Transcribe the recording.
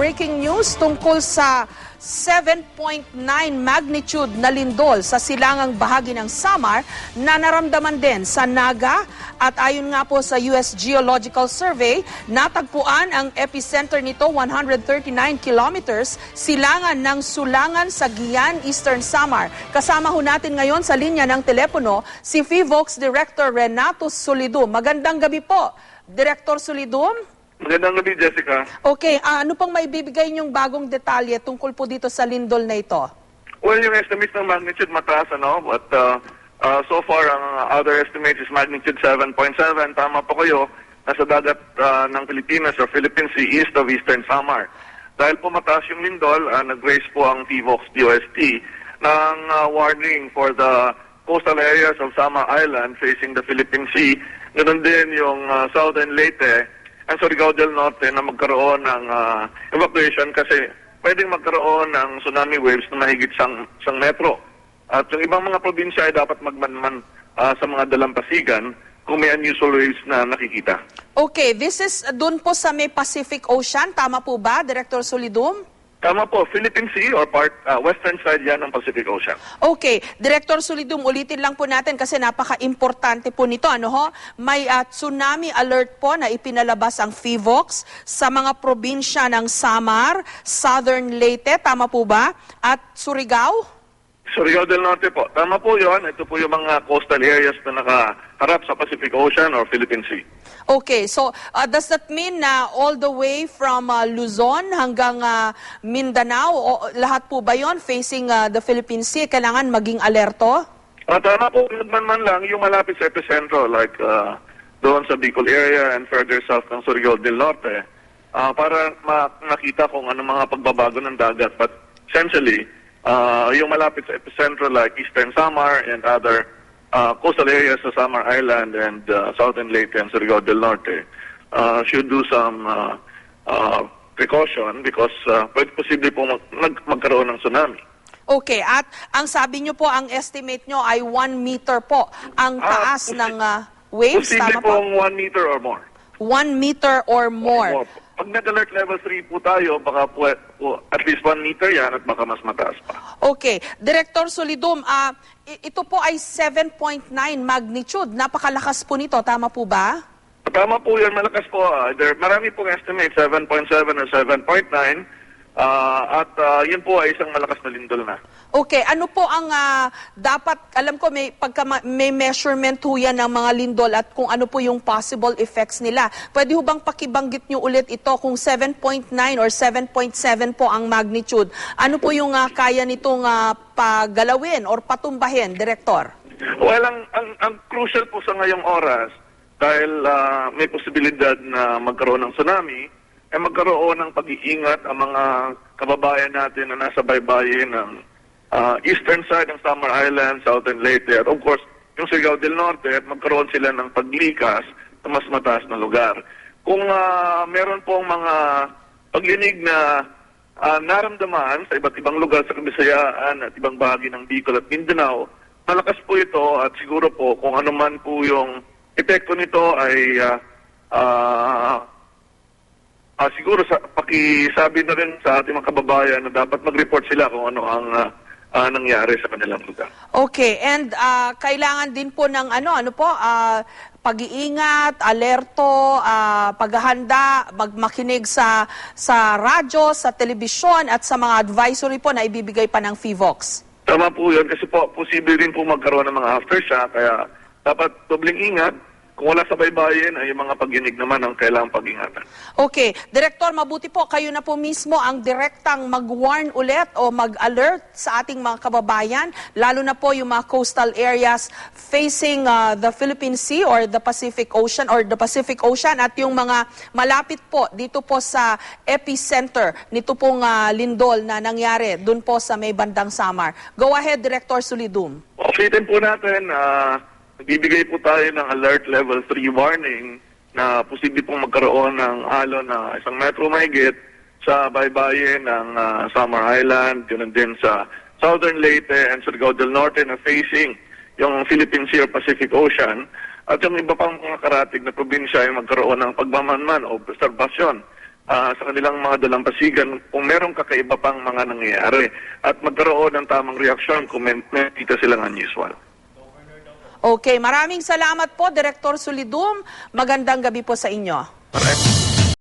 breaking news tungkol sa 7.9 magnitude na lindol sa silangang bahagi ng Samar na naramdaman din sa Naga at ayon nga po sa US Geological Survey, natagpuan ang epicenter nito 139 kilometers silangan ng Sulangan sa Gian, Eastern Samar. Kasama ho natin ngayon sa linya ng telepono si FIVOX Director Renato Solidum. Magandang gabi po, Director Solidum. Magandang gabi, Jessica. Okay, ah, ano pang maibibigay niyong bagong detalye tungkol po dito sa lindol na ito? Well, yung estimate ng magnitude mataas, ano? But uh, uh, so far, ang other estimate is magnitude 7.7. Tama po kayo, nasa dagat uh, ng Pilipinas or Philippine Sea east of Eastern Samar. Dahil po mataas yung lindol, uh, nag-raise po ang TVOX DOST ng uh, warning for the coastal areas of Samar Island facing the Philippine Sea. Ganun din yung uh, southern Leyte ang Surigao del Norte na magkaroon ng ah, evacuation kasi pwedeng magkaroon ng tsunami waves na mahigit sang, sang metro. At yung ibang mga probinsya ay dapat magmanman ah, sa mga dalampasigan kung may unusual waves na nakikita. Okay, this is uh, dun po sa may Pacific Ocean. Tama po ba, Director Solidum? Tama po, Philippine Sea or part ah, western side yan ng Pacific Ocean. Okay, Director Solidum, ulitin lang po natin kasi napaka-importante po nito. Ano ho? May uh, tsunami alert po na ipinalabas ang FIVOX sa mga probinsya ng Samar, Southern Leyte, tama po ba? At Surigao? Surigao del Norte po. Tama po yon. Ito po yung mga coastal areas na nakaharap sa Pacific Ocean or Philippine Sea. Okay, so uh, does that mean na all the way from uh, Luzon hanggang uh, Mindanao, o, lahat po ba yon facing uh, the Philippine Sea, kailangan maging alerto? Ah, tama po, man man lang yung malapit sa epicentro like uh, doon sa Bicol area and further south ng Surigao del Norte ah, para ma- makita kung ano mga pagbabago ng dagat. But essentially, ah, yung malapit sa epicentro like Eastern Samar and other ah, coastal areas sa Samar Island and uh, southern Leyte and Surigao del Norte ah, should do some ah, ah, precaution because uh, pwede posible po mag- mag- magkaroon ng tsunami. Okay, at ang sabi nyo po, ang estimate nyo ay 1 meter po ang Ah, taas posi- ng uh, waves, Posible tama po? pong 1 meter or more. 1 meter or more. More. Pag nag-alert level 3 po tayo, baka po, po at least 1 meter yan at baka mas mataas pa. Okay, Director Solidum, ah, ito po ay 7.9 magnitude. Napakalakas po nito, tama po ba? Tama po yan, malakas po. ah. there, marami pong estimate, 7.7 or 7.9. ah, at ah, yun po ay isang malakas na lindol na. Okay, ano po ang ah, dapat, alam ko may, pagka ma- may measurement ho yan ng mga lindol at kung ano po yung possible effects nila. Pwede ho bang pakibanggit nyo ulit ito kung 7.9 or 7.7 po ang magnitude? Ano po yung ah, kaya nitong ah, pagalawin or patumbahin, Director? Well, ang, ang, ang crucial po sa ngayong oras, dahil ah, may posibilidad na magkaroon ng tsunami, ay magkaroon ng pag-iingat ang mga kababayan natin na nasa baybayin ng ah, eastern side ng Samar Island, southern Leyte, at of course, yung Surigao del Norte, at magkaroon sila ng paglikas sa mas mataas na lugar. Kung ah, meron pong mga paglinig na ah, naramdaman sa iba't ibang lugar sa Kabisayaan at ibang bahagi ng Bicol at Mindanao, malakas po ito at siguro po kung ano man po yung epekto nito ay ah, ah, ah, siguro sa, pakisabi na rin sa ating mga kababayan na dapat mag-report sila kung ano ang ah, ah, nangyari sa kanilang lugar. Okay, and ah, kailangan din po ng ano, ano po, ah, pag-iingat, alerto, ah, paghahanda, magmakinig sa sa radyo, sa telebisyon at sa mga advisory po na ibibigay pa ng FIVOX. Tama po yun kasi po posible rin po magkaroon ng mga aftershock kaya dapat dobling ingat. Kung wala sa baybayin ay yung mga pag-inig naman ang kailangang pag-ingatan. Okay, Director, mabuti po kayo na po mismo ang direktang mag-warn ulit o mag-alert sa ating mga kababayan, lalo na po yung mga coastal areas facing ah, the Philippine Sea or the Pacific Ocean or the Pacific Ocean at yung mga malapit po dito po sa epicenter nito pong ah, lindol na nangyari dun po sa may bandang Samar. Go ahead, Director Sulidum. Ulitin po natin, ah, nagbibigay po tayo ng alert level 3 warning na posible pong magkaroon ng alon na isang metro mahigit sa baybayin ng ah, Samar Island, yun din sa Southern Leyte and Surigao del Norte na facing yung Philippine Sea or Pacific Ocean at yung iba pang mga karatig na probinsya ay magkaroon ng pagmamanman o obserbasyon ah, sa kanilang mga dalampasigan kung merong kakaiba pang mga nangyayari at magkaroon ng tamang reaksyon kung may nakita silang unusual. Okay, maraming salamat po, Director Solidum. Magandang gabi po sa inyo. Maraming